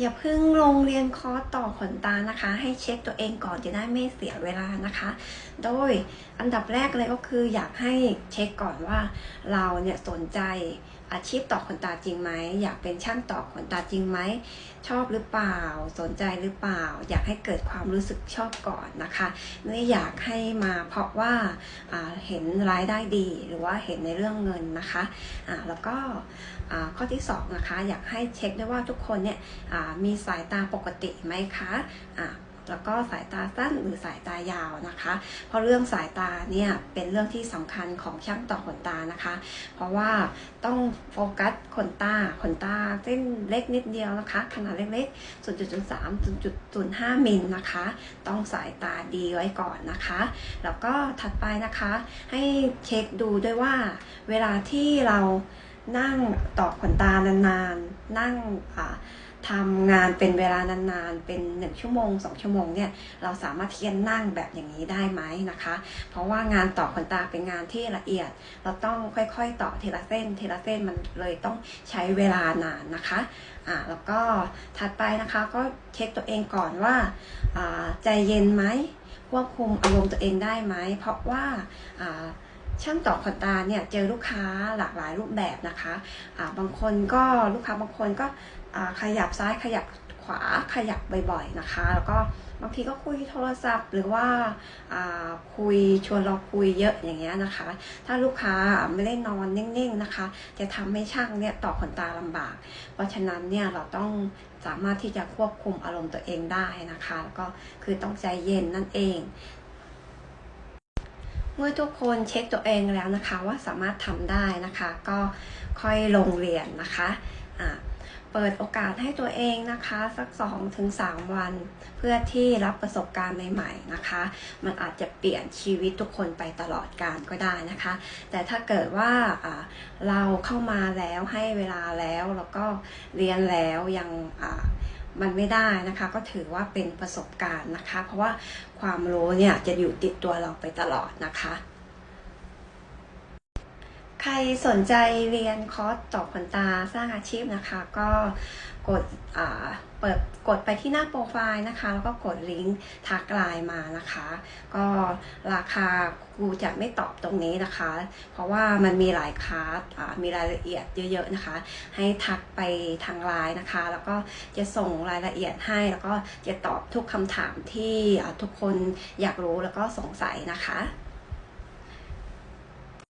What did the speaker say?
อย่าเพิ่งลงเรียนคอร์สต่อขนตานะคะ ให้เช็คตัวเองก่อนจะได้ไม่เสียเวลานะคะ โดยอันดับแรกเลยก็คืออยากให้เช็คก่อนว่าเราเนี่ยสนใจอาชีพต่อขนตาจริงไหมอยากเป็นช่างต่อขนตาจริงไหมชอบหรือเปล่า สนใจหรือเปล่า อยากให้เกิดความรู้สึกชอบก่อนนะคะไม่อยากให้มาเพราะว่าาเห็นรายได้ดีหรือว่าเห็นในเรื่องเงินนะคะแล้วก็ข้อที่สองนะคะอยากให้เช็คด้วยว่าทุกคนเนี่ยมีสายตาปกติไหมคะอ่าแล้วก็สายตาสั้นหรือสายตายาวนะคะ เพราะเรื่องสายตาเนี่ยเป็นเรื่องที่สำคัญของช่างต่อขนตานะคะ เพราะว่าต้องโฟกัสขนตาขนตาเส้นเล็กนิดเดียวนะคะ ขนาดเล็กๆ0.03 0.05มิลนะคะ ต้องสายตาดีไว้ก่อนนะคะ แล้วก็ถัดไปนะคะ ให้เช็คดูด้วยว่าเวลาที่เรา นั่งต่อขนตานานๆ นั่งทำงานเป็นเวลานานๆ เป็นหนึ่งชั่วโมงสองชั่วโมงเนี่ยเราสามารถที่จะนั่งแบบอย่างนี้ได้ไหมนะคะ เพราะว่างานต่อขนตาเป็นงานที่ละเอียด เราต้องค่อยๆต่อทีละเส้นทีละเส้นมันเลยต้องใช้เวลานานนะคะอ่าแล้วก็ถัดไปนะคะก็เช็คตัวเองก่อนว่าอ่าใจเย็นไหมควบคุมอารมณ์ตัวเองได้ไหมเพราะว่าอ่า ช่างต่อขนตาเนี่ยเจอลูกค้าหลากหลายรูปแบบนะคะอ่าบางคนก็ลูกค้าบางคนก็ขยับซ้ายขยับขวาขยับบ่อยๆนะคะ แล้วก็บางทีก็คุยโทรศัพท์ หรือว่าอ่าคุยชวนเราคุยเยอะอย่างเงี้ยนะคะ ถ้าลูกค้าไม่ได้นอนนิ่งๆนะคะ จะทำให้ช่างเนี่ยต่อขนตาลำบาก เพราะฉะนั้นเนี่ยเราต้องสามารถที่จะควบคุมอารมณ์ตัวเองได้นะคะแล้วก็คือต้องใจเย็นนั่นเอง เมื่อทุกคนเช็คตัวเองแล้วนะคะ ว่าสามารถทำได้นะคะ ก็ค่อยลงเรียนนะคะะเปิดโอกาสให้ตัวเองนะคะ สัก 2-3 วัน เพื่อที่รับประสบการณ์ใหม่ๆนะคะ มันอาจจะเปลี่ยนชีวิตทุกคนไปตลอดกาลก็ได้นะคะ แต่ถ้าเกิดว่าเราเข้ามาแล้วให้เวลาแล้วแล้วก็เรียนแล้วยังอ มันไม่ได้นะคะ ก็ถือว่าเป็นประสบการณ์นะคะ เพราะว่าความรู้เนี่ยจะอยู่ติดตัวเราไปตลอดนะคะ รสนใจเรียนคอร์สต่อขนตาสร้างอาชีพนะคะ ก็กดเปิดกดไปที่หน้าโปรไฟล์นะคะ แล้วก็กดลิงก์ทักไลน์มานะคะ ก็ราคาครูจะไม่ตอบตรงนี้นะคะ เพราะว่ามันมีหลายคลาสมีรายละเอียดเยอะๆนะคะ ให้ทักไปทางไลน์นะคะ แล้วก็จะส่งรายละเอียดให้แล้วก็จะตอบทุกคำถามที่ทุกคนอยากรู้แล้วก็สงสัยนะคะ